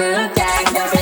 good day.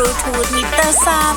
รูทูธมิเตอร์ซัน